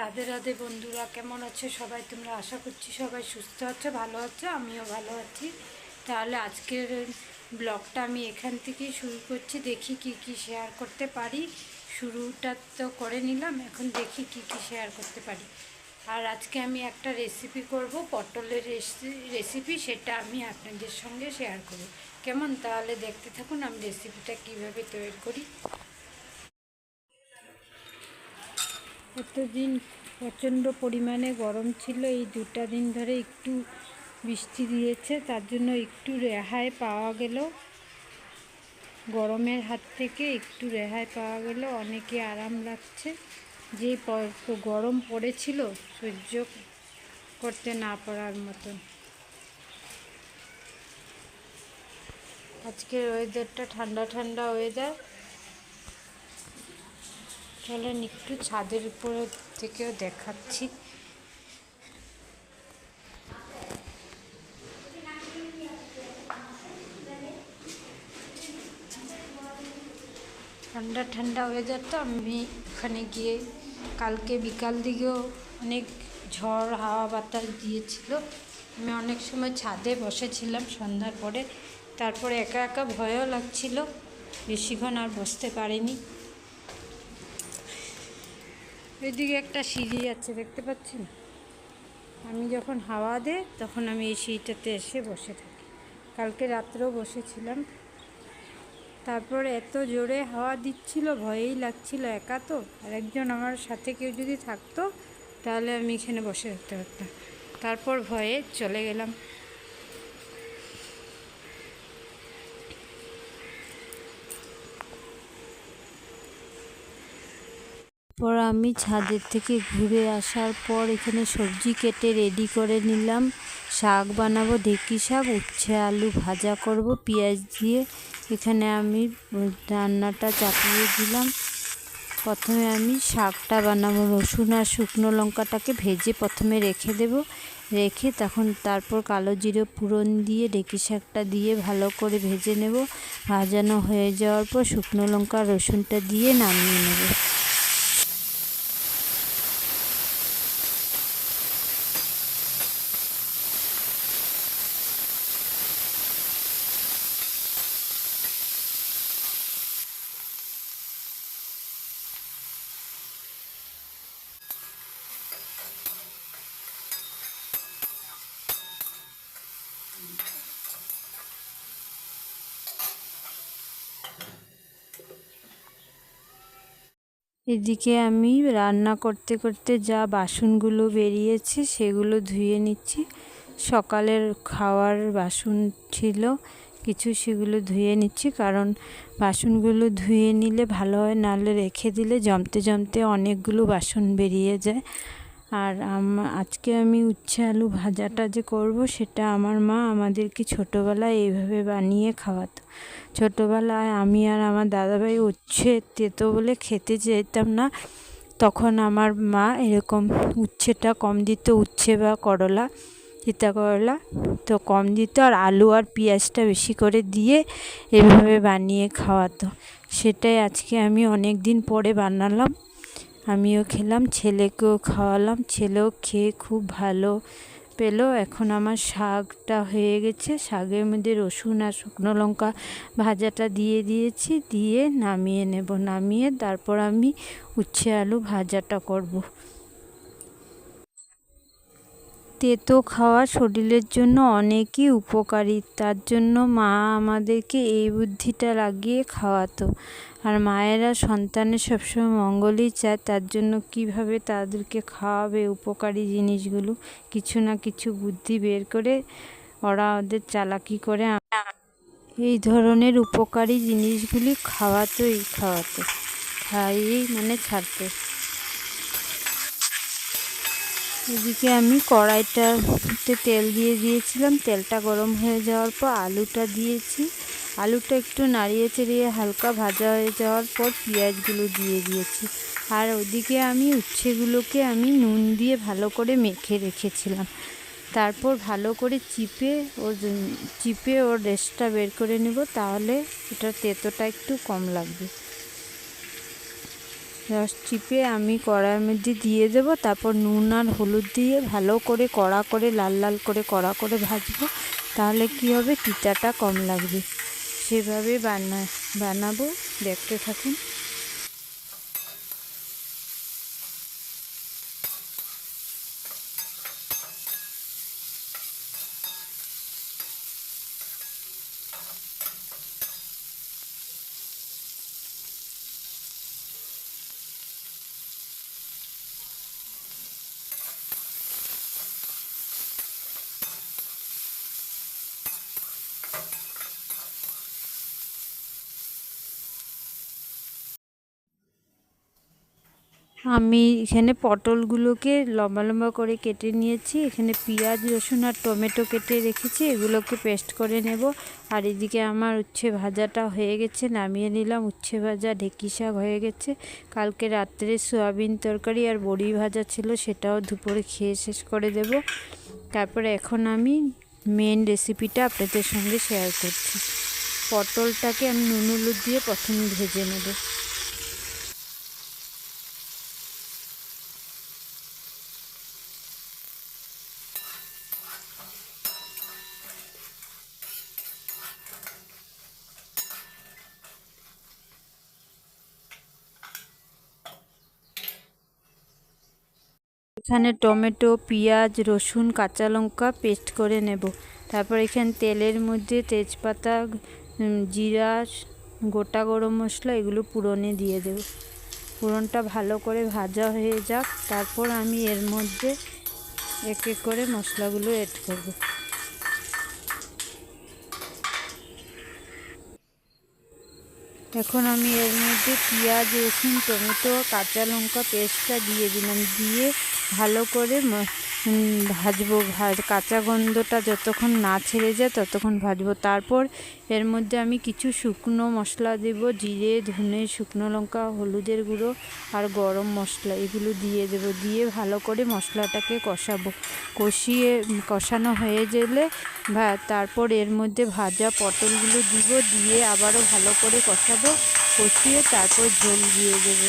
রাধে রাধে বন্ধুরা, কেমন আছে সবাই? তোমরা আশা করছি সবাই সুস্থ আছো, ভালো আছো, আমিও ভালো আছি। তাহলে আজকের ব্লগটা আমি এখান থেকেই শুরু করছি। দেখি কি কি শেয়ার করতে পারি। শুরুটা তো করে নিলাম, এখন দেখি কি কি শেয়ার করতে পারি। আর আজকে আমি একটা রেসিপি করব, পটলের রেসিপি সেটা আমি আপনাদের সঙ্গে শেয়ার করব। কেমন? তাহলে দেখতে থাকুন, আমি রেসিপিটা কীভাবে তৈরি করি। এতদিন প্রচণ্ড পরিমাণে গরম ছিল, এই দুটা দিন ধরে একটু বৃষ্টি দিয়েছে, তার জন্য একটু রেহাই পাওয়া গেল। গরমের হাত থেকে একটু রেহাই পাওয়া গেল, অনেকে আরাম লাগছে। যে গরম পড়েছিল, সহ্য করতে না পারার মতন। আজকের ওয়েদারটা ঠান্ডা ঠান্ডা ওয়েদার চলেন একটু ছাদের উপরে থেকেও দেখাচ্ছি। ঠান্ডা ঠান্ডা ওয়েদার তো, আমি ওখানে গিয়ে কালকে বিকাল দিকেও অনেক ঝড়, হাওয়া, বাতাস দিয়েছিল। আমি অনেক সময় ছাদে বসেছিলাম সন্ধ্যার পরে, তারপরে একা একা ভয়ও লাগছিল। বেশিক্ষণ আর বসতে পারিনি। ওইদিকে একটা সিঁড়ি আছে, দেখতে পাচ্ছেন? আমি যখন হাওয়া দে তখন আমি এই সিঁড়িটাতে এসে বসে থাকি। কালকে রাত্রেও বসেছিলাম। তারপর এত জোরে হাওয়া দিচ্ছিল, ভয়েই লাগছিল একা তো। আর একজন আমার সাথে কেউ যদি থাকতো, তাহলে আমি এখানে বসে থাকতে পারতাম। তারপর ভয়ে চলে গেলাম। পর আমি ছাদের থেকে ঘুরে আসার পর এখানে সবজি কেটে রেডি করে নিলাম। শাক বানাবো, ঢেঁকি শাক, উচ্ছে, আলু ভাজা করব, পেঁয়াজ দিয়ে। এখানে আমি রান্নাটা চাপিয়ে দিলাম। প্রথমে আমি শাকটা বানাবো, রসুন আর শুকনো লঙ্কাটাকে ভেজে প্রথমে রেখে দেব। রেখে তখন তারপর কালো জিরে পুরন দিয়ে, ঢেঁকি শাকটা দিয়ে ভালো করে ভেজে নেব। ভাজানো হয়ে যাওয়ার পর শুকনো লঙ্কা রসুনটা দিয়ে নামিয়ে নেব। এদিকে আমি রান্না করতে করতে যা বাসনগুলো বেরিয়েছে সেগুলো ধুয়ে নিচ্ছি। সকালের খাওয়ার বাসন ছিল, কিছু সেগুলো ধুয়ে নিচ্ছি কারণ বাসনগুলো ধুয়ে নিলে ভালো হয়, নাহলে রেখে দিলে জমতে জমতে অনেকগুলো বাসন বেরিয়ে যায়। আর আজকে আমি উচ্ছে আলু ভাজাটা যে করব সেটা আমার মা আমাদেরকে ছোটোবেলায় এইভাবে বানিয়ে খাওয়াতো। ছোটোবেলায় আমি আর আমার দাদাভাই উচ্ছে তেতো বলে খেতে যেতাম না। তখন আমার মা এরকম উচ্ছেটা কম দিত, উচ্ছে বা করলা, তিতা করলা তো কম দিত আর আলু আর পেঁয়াজটা বেশি করে দিয়ে এভাবে বানিয়ে খাওয়াতো। সেটাই আজকে আমি অনেক দিন পরে বানালাম। আমিও খেলাম, ছেলেকেও খাওয়ালাম, ছেলেও খেয়ে খুব ভালো পেল। এখন আমার শাকটা হয়ে গেছে, শাকের মধ্যে রসুন আর শুকনো লঙ্কা ভাজাটা দিয়ে দিয়েছি, দিয়ে নামিয়ে নেব, নামিয়ে তারপর আমি উচ্ছে আলু ভাজাটা করব। তেতো খাওয়া শরীরের জন্য অনেকই উপকারী। তার জন্য মা আমাদেরকে এই বুদ্ধিটা লাগিয়ে খাওয়াতো। আর মায়েরা সন্তানের সবসময় মঙ্গলই চায়, তার জন্য কীভাবে তাদেরকে খাওয়াবে উপকারী জিনিসগুলো, কিছু না কিছু বুদ্ধি বের করে ওরা ওদের চালাকি করে এই ধরনের উপকারী জিনিসগুলি খাওয়াতোই খাওয়াতো। খাইয়েই মানে ছাড়তো। এদিকে আমি কড়াইটাতে তেল দিয়ে দিয়েছিলাম। তেলটা গরম হয়ে যাওয়ার পর আলুটা দিয়েছি। আলুটা একটু নাড়িয়ে চেড়িয়ে হালকা ভাজা হয়ে যাওয়ার পর পেঁয়াজগুলো দিয়ে দিয়েছি। আর ওদিকে আমি উচ্ছেগুলোকে আমি নুন দিয়ে ভালো করে মেখে রেখেছিলাম। তারপর ভালো করে চিপে ওর চিপে ওর রেসটা বের করে নেব, তাহলে এটার তেতোটা একটু কম লাগবে। রস চিপে আমি কড়ার মধ্যে দিয়ে দেব, তারপর নুন আর হলুদ দিয়ে ভালো করে কড়া করে, লাল লাল করে কড়া করে ভাজবো। তাহলে কি হবে? তিতাটা কম লাগবে। সেভাবে বানা, বানাবো। দেখতে থাকুন। আমি এখানে পটলগুলোকে লম্বা লম্বা করে কেটে নিয়েছি। এখানে পেঁয়াজ, রসুন আর টমেটো কেটে রেখেছি। এগুলোকে পেস্ট করে নেব। আর এদিকে আমার উচ্ছে ভাজাটা হয়ে গেছে। নামিয়ে নিলাম। উচ্ছে ভাজা ঢেকি শাক হয়ে গেছে। কালকে রাত্রে সোয়াবিন তরকারি আর বড়ি ভাজা ছিল, সেটাও দুপুরে খেয়ে শেষ করে দেব। তারপরে এখন আমি মেন রেসিপিটা আপনাদের সঙ্গে শেয়ার করছি। পটলটাকে আমি নুন হলুদ দিয়ে প্রথমে ভেজে নেব। এখানে টমেটো, পেঁয়াজ, রসুন, কাঁচা লঙ্কা পেস্ট করে নেব। তারপর এখানে তেলের মধ্যে তেজপাতা জিরা, গোটা গরম মশলা এগুলো পুরনে দিয়ে দেব। পুরনটা ভালো করে ভাজা হয়ে যাক। তারপর আমি এর মধ্যে এক এক করে মশলাগুলো এড করব। এখন আমি এর মধ্যে পেঁয়াজ, রসুন, টমেটো, কাঁচা লঙ্কা পেস্টটা দিয়ে দিলাম। দিয়ে ভালো করে ভাজবো, ভাজ, কাঁচা গন্ধটা যতক্ষণ না ছেড়ে যায় ততক্ষণ ভাজবো। তারপর এর মধ্যে আমি কিছু শুকনো মশলা দেব, জিরে, ধনে, শুকনো লঙ্কা, হলুদের গুঁড়ো আর গরম মশলা এগুলো দিয়ে দেব। দিয়ে ভালো করে মশলাটাকে কষাবো। কষিয়ে কষানো হয়ে গেলে তারপর এর মধ্যে ভাজা পটলগুলো দিব, দিয়ে আবারও ভালো করে কষাবো, কষিয়ে তারপর ঝোল দিয়ে দেবো।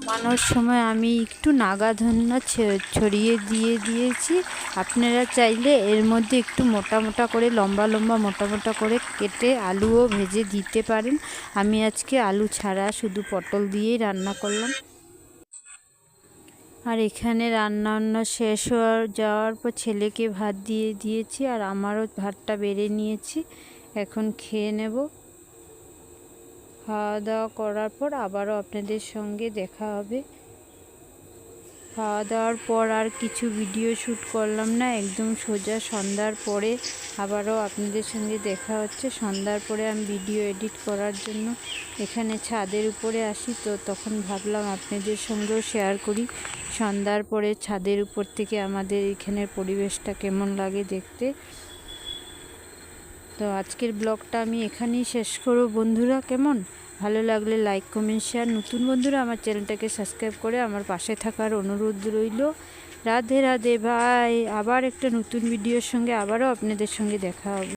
নামানোর সময় আমি একটু নাগা ধন্যা ছড়িয়ে দিয়ে দিয়েছি। আপনারা চাইলে এর মধ্যে একটু মোটা মোটা করে, লম্বা লম্বা মোটা মোটা করে কেটে আলুও ভেজে দিতে পারেন। আমি আজকে আলু ছাড়া শুধু পটল দিয়েই রান্না করলাম। আর এখানে রান্না বান্না শেষ হওয়ার যাওয়ার পর ছেলেকে ভাত দিয়ে দিয়েছি আর আমারও ভাতটা বেড়ে নিয়েছি। এখন খেয়ে নেব। খাওয়া দাওয়া করার পর আবারও আপনাদের সঙ্গে দেখা হবে। খাওয়া দাওয়ার পর আর কিছু ভিডিও শ্যুট করলাম না, একদম সোজা সন্ধ্যার পরে আবারও আপনাদের সঙ্গে দেখা হচ্ছে। সন্ধ্যার পরে আমি ভিডিও এডিট করার জন্য এখানে ছাদের উপরে আসি, তো তখন ভাবলাম আপনাদের সঙ্গেও শেয়ার করি। সন্ধ্যার পরে ছাদের উপর থেকে আমাদের এখানের পরিবেশটা কেমন লাগে দেখতে। তো আজকের ব্লগটা আমি এখানেই শেষ করব। বন্ধুরা, কেমন? ভালো লাগলে লাইক কমেন্ট শেয়ার নতুন বন্ধুরা আমার চ্যানেলটাকে সাবস্ক্রাইব করে আমার পাশে থাকার অনুরোধ রইল। রাধে রাধে ভাই আবার একটা নতুন ভিডিওর সঙ্গে আবারও আপনাদের সঙ্গে দেখা হবে।